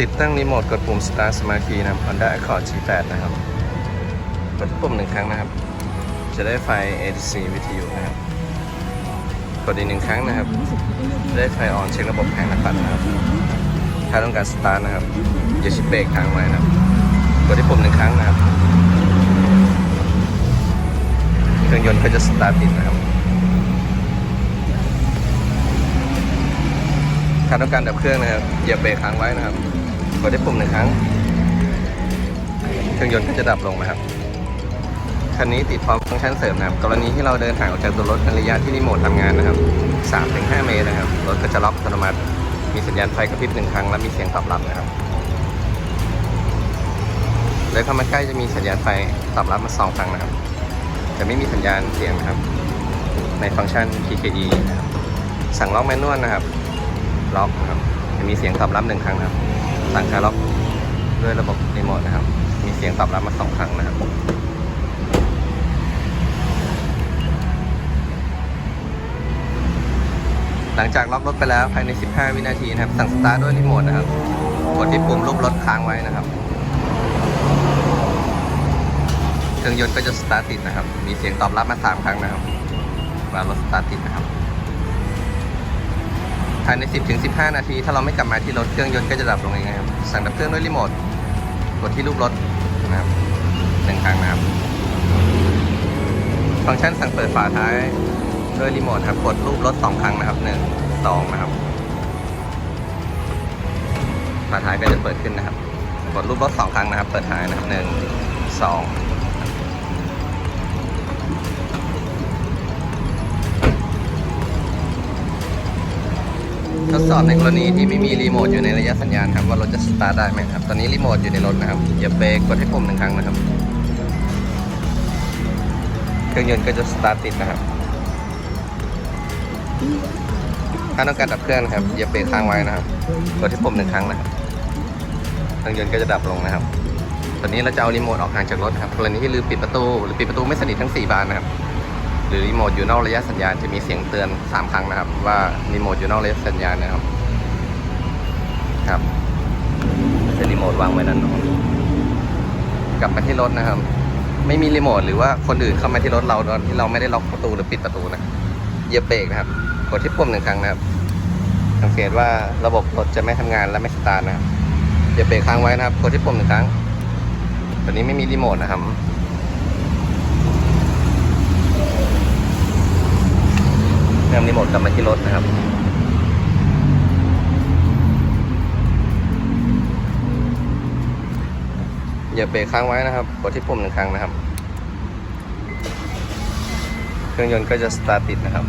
ติดตั้งรีโมทกดปุ่ม Start Smart Key นะครับ Honda Accord G8 นะครับ กดปุ่มหนึ่งครั้งนะครับ จะได้ไฟ ADC วิทยุนะครับ กดอีกหนึ่งครั้งนะครับ ได้ไฟออนเช็คระบบแผงน้าปัดนะครับ ถ้าต้องการสตาร์ทนะครับ อย่าชิดเบรกค้างไว้นะครับ กดที่ปุ่มหนึ่งครั้งนะครับ เครื่องยนต์ก็จะสตาร์ทติดนะครับถ้าต้องการดับเครื่องนะครับเหยียบเบรกค้างไว้นะครับ กดที่ปุ่มหนึ่งครั้ง เครื่องยนต์ก็จะดับลงนะครับ คันนี้ติดพร้อมฟังก์ชันเสริมนะครับ กรณีที่เราเดินห่างออกจากตัวรถในระยะที่รีโมททำงานนะครับ 3-5 เมตรนะครับ รถก็จะล็อกอัตโนมัติ มีสัญญาณไฟกระพริบหนึ่งครั้ง และมีเสียงตอบรับนะครับเลยเข้ามาใกล้จะมีสัญญาณไฟตอบรับมาสองครั้งนะครับ จะไม่มีสัญญาณเสียงนะครับ ในฟังก์ชัน PKE นะครับ สั่งล็อกแมนนวลนะครับ ล็อกนะครับ จะมีเสียงตอบรับหนึ่งครั้งนะครับ สั่งคลายล็อกด้วยระบบรีโมทนะครับ มีเสียงตอบรับมาสองครั้งนะครับหลังจากล็อกรถไปแล้วภายใน 15 วินาทีนะครับ สั่งสตาร์ทด้วยรีโมทนะครับ กดที่ปุ่มรูปรถค้างไว้นะครับ เครื่องยนต์ก็จะสตาร์ทติดนะครับ มีเสียงตอบรับมา 3 ครั้งนะครับว่ารถสตาร์ทติดนะครับายใน 10-15 นาที ถ้าเราไม่กลับมาที่รถเครื่องยนต์ก็จะดับลงเองนะครับ สั่งดับเครื่องด้วยรีโมท กดที่รูปรถนะครับหนึ่งครั้งนะครับ ฟังก์ชันสั่งเปิดฝาท้ายด้วยรีโมทครับ กดรูปรถสองครั้งนะครับหนึ่งสองนะครับฝาท้ายก็จะเปิดขึ้นนะครับ กดรูปรถสองครั้งนะครับ เปิดท้ายนะครับหนึ่งสอง ทดสอบในกรณีที่ไม่มีรีโมทอยู่ในระยะสัญญาณครับว่ารถจะสตาร์ทได้ไหมครับ ตอนนี้รีโมทอยู่ในรถนะครับเหยียบเบรกกดให้ปุ่มหนึ่งครั้งนะครับ เครื่องยนต์ก็จะสตาร์ทติดนะครับ ถ้าต้องการดับเครื่องนะครับเหยียบเบรกค้างไว้นะครับ กดที่ปุ่มหนึ่งครั้งนะครับ เครื่องยนต์ก็จะดับลงนะครับ ตอนนี้เราจะเอารีโมทออกห่างจากรถครับ กรณีที่ลืมปิดประตูหรือปิดประตูไม่สนิททั้ง4บานนะครับ หรือรีโมทอยู่นอกระยะสัญญาณจะมีเสียงเตือน 3 ครั้งนะครับ ว่ารีโมทอยู่นอกระยะสัญญาณนะครับ ครับไม่ใช่รีโมทวางไว้ด้านนอกกลับมาที่รถนะครับ ไม่มีรีโมทหรือว่าคนอื่นเข้ามาที่รถเราตอนที่เราไม่ได้ล็อกประตูหรือปิดประตูนะเหยียบเบรกนะครับ กดที่ปุ่มหนึ่งครั้งนะครับ สังเกตว่าระบบรถจะไม่ทำงานและไม่สตาร์ทนะครับเหยียบเบรกค้างไว้นะครับ กดที่ปุ่มหนึ่งครั้งตอนนี้ไม่มีรีโมทนะครับ นำรีโมทกลับมาที่รถนะครับอย่าเบรกค้างไว้นะครับ กดที่ปุ่มหนึ่งครั้งนะครับ เครื่องยนต์ก็จะสตาร์ทติดนะครับ